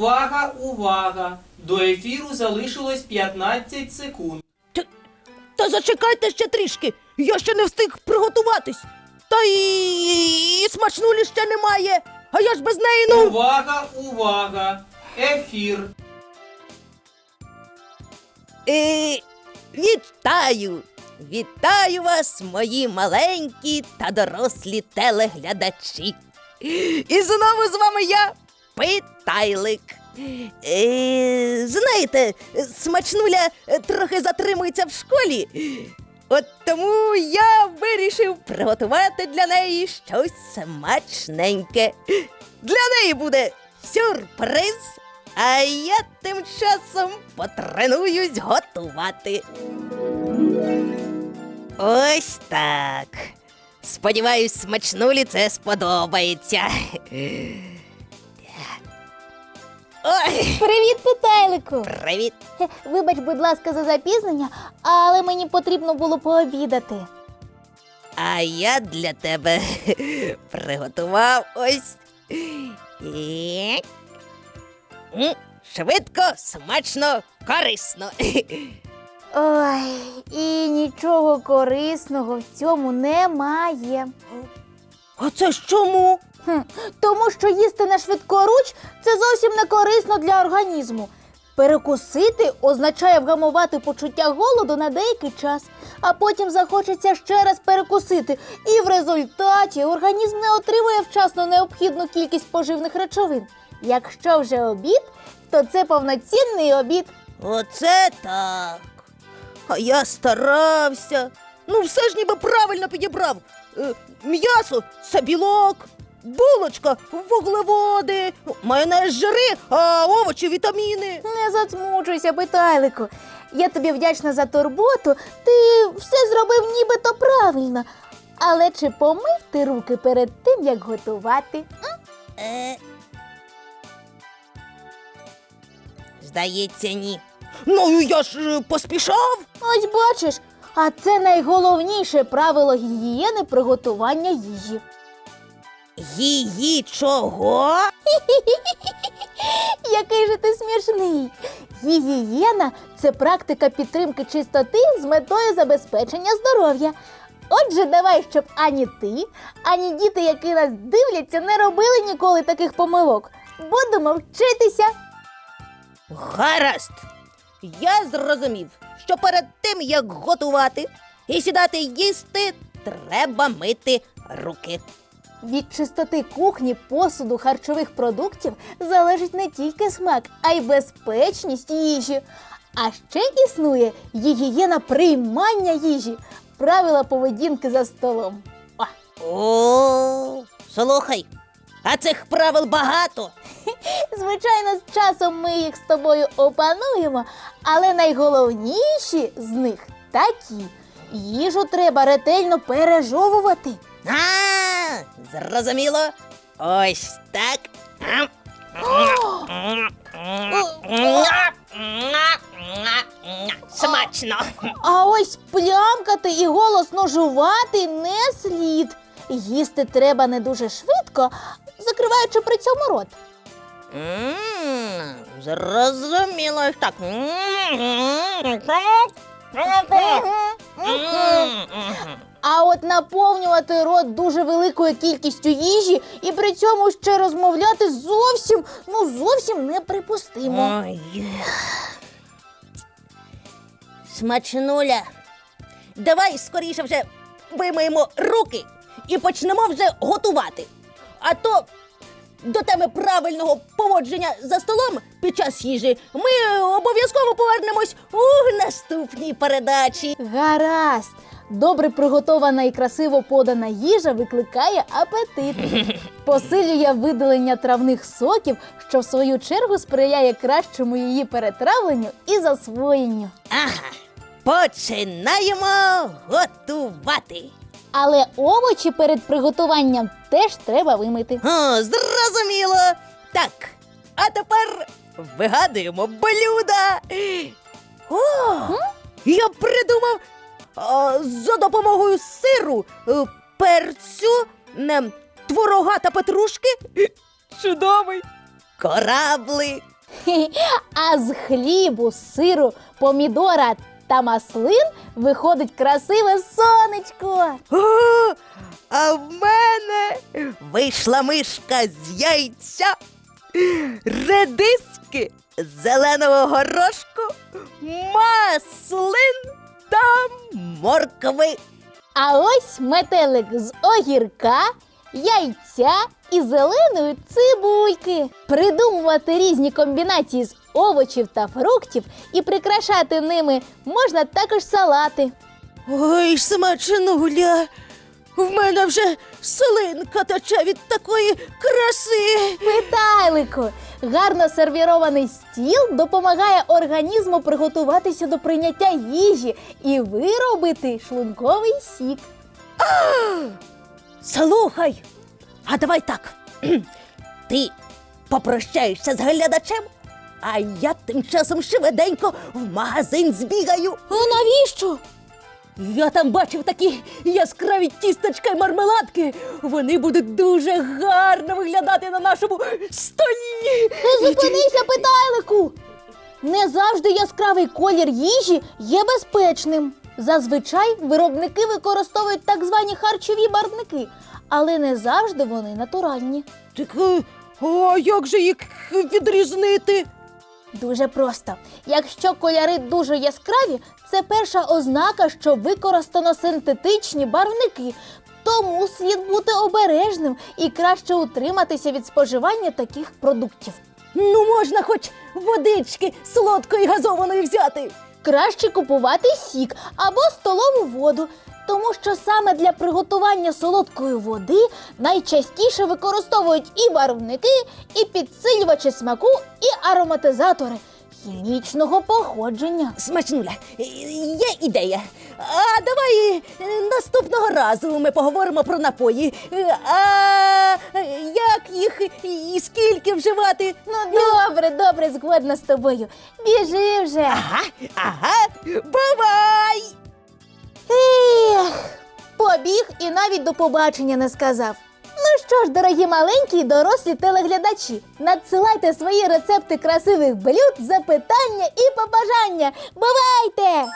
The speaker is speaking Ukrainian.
Увага, увага! До ефіру залишилось 15 секунд. Та зачекайте ще трішки. Я ще не встиг приготуватись. Та і, і смачнулі ще немає. А я ж без неї ну. Увага, увага! Ефір. Е, вітаю! Вітаю вас, мої маленькі та дорослі телеглядачі. І знову з вами я, Питайлик. Е, знаєте, смачнуля е, трохи затримується в школі. От тому я вирішив приготувати для неї щось смачненьке. Для неї буде сюрприз, а я тим часом потренуюсь готувати. Ось так. Сподіваюсь, смачнулі це сподобається. Ой, Привіт, питайлику! привіт. Вибач, будь ласка, за запізнення, але мені потрібно було пообідати. А я для тебе приготував ось. І... М, Швидко, смачно, корисно. Ой, і нічого корисного в цьому немає. А це ж чому? Хм, тому що їсти на швидкоруч це зовсім не корисно для організму. Перекусити означає вгамувати почуття голоду на деякий час, а потім захочеться ще раз перекусити. І в результаті організм не отримує вчасно необхідну кількість поживних речовин. Якщо вже обід, то це повноцінний обід. Оце так. А я старався. Ну, все ж ніби правильно підібрав. Е, М'ясо це білок, булочка вуглеводи, майонез жири, а овочі вітаміни. Не засмучуйся, питайлику. Я тобі вдячна за турботу. Ти все зробив нібито правильно. Але чи помив ти руки перед тим, як готувати? Е... Здається, ні. Ну, я ж е, поспішав. Ось бачиш, а це найголовніше правило гігієни приготування їжі. Її чого? Який же ти смішний! Гігієна це практика підтримки чистоти з метою забезпечення здоров'я. Отже, давай, щоб ані ти, ані діти, які нас дивляться, не робили ніколи таких помилок. Будемо вчитися. Гаразд. Я зрозумів, що перед тим, як готувати і сідати їсти, треба мити руки. Від чистоти кухні, посуду, харчових продуктів залежить не тільки смак, а й безпечність їжі. А ще існує гігієна приймання їжі, правила поведінки за столом. О, О, слухай, а цих правил багато. звичайно, з часом ми їх з тобою опануємо, але найголовніші з них такі: їжу треба ретельно пережовувати. А, зрозуміло. Ось так. Смачно. А ось плямкати і голосно жувати не слід. Їсти треба не дуже швидко, закриваючи при цьому рот. М, Зрозуміло. Так. А от наповнювати рот дуже великою кількістю їжі і при цьому ще розмовляти зовсім, ну зовсім неприпустимо. Ой. Смачнуля. Давай скоріше вже вимиємо руки і почнемо вже готувати. А то до теми правильного поводження за столом під час їжі ми обов'язково повернемось у наступній передачі. Гаразд. Добре приготована і красиво подана їжа викликає апетит. Посилює видалення травних соків, що в свою чергу сприяє кращому її перетравленню і засвоєнню. Ага, починаємо готувати. Але овочі перед приготуванням теж треба вимити. О, зрозуміло. Так, а тепер вигадуємо блюда. О, я придумав а, за допомогою сиру, е, перцю, не, творога та петрушки. Чудовий. Кораблик. А з хлібу, сиру, помідора та маслин виходить красиве сонечко. О, а в мене вийшла мишка з яйця, редиски, зеленого горошку, маслин та моркви. А ось метелик з огірка, яйця і зеленої цибульки. Придумувати різні комбінації з овочів та фруктів і прикрашати ними можна також салати. Ой, смачнуля. В мене вже слинка тече від такої краси. Питайлику, гарно сервірований стіл допомагає організму приготуватися до прийняття їжі і виробити шлунковий сік. Слухай, а давай так. Ти попрощаєшся з глядачем, а я тим часом швиденько в магазин збігаю. А навіщо? Я там бачив такі яскраві тістечка й мармеладки. Вони будуть дуже гарно виглядати на нашому столі. Не зупинися, питайлику! Не завжди яскравий колір їжі є безпечним. Зазвичай виробники використовують так звані харчові барвники, але не завжди вони натуральні. Так, е, а як же їх відрізнити? Дуже просто. Якщо кольори дуже яскраві, це перша ознака, що використано синтетичні барвники. Тому слід бути обережним і краще утриматися від споживання таких продуктів. Ну, можна хоч водички солодкої газованої взяти. Краще купувати сік або столову воду, тому що саме для приготування солодкої води найчастіше використовують і барвники, і підсилювачі смаку, і ароматизатори хімічного походження. Смачнуля, е, є ідея. А давай е, наступного разу ми поговоримо про напої. Е, А як їх і скільки вживати? Ну, добре, добре, згодна з тобою. Біжи вже. Ага, ага, бувай! Ех, побіг і навіть до побачення не сказав. Ну що ж, дорогі маленькі і дорослі телеглядачі, надсилайте свої рецепти красивих блюд, запитання і побажання. Бувайте!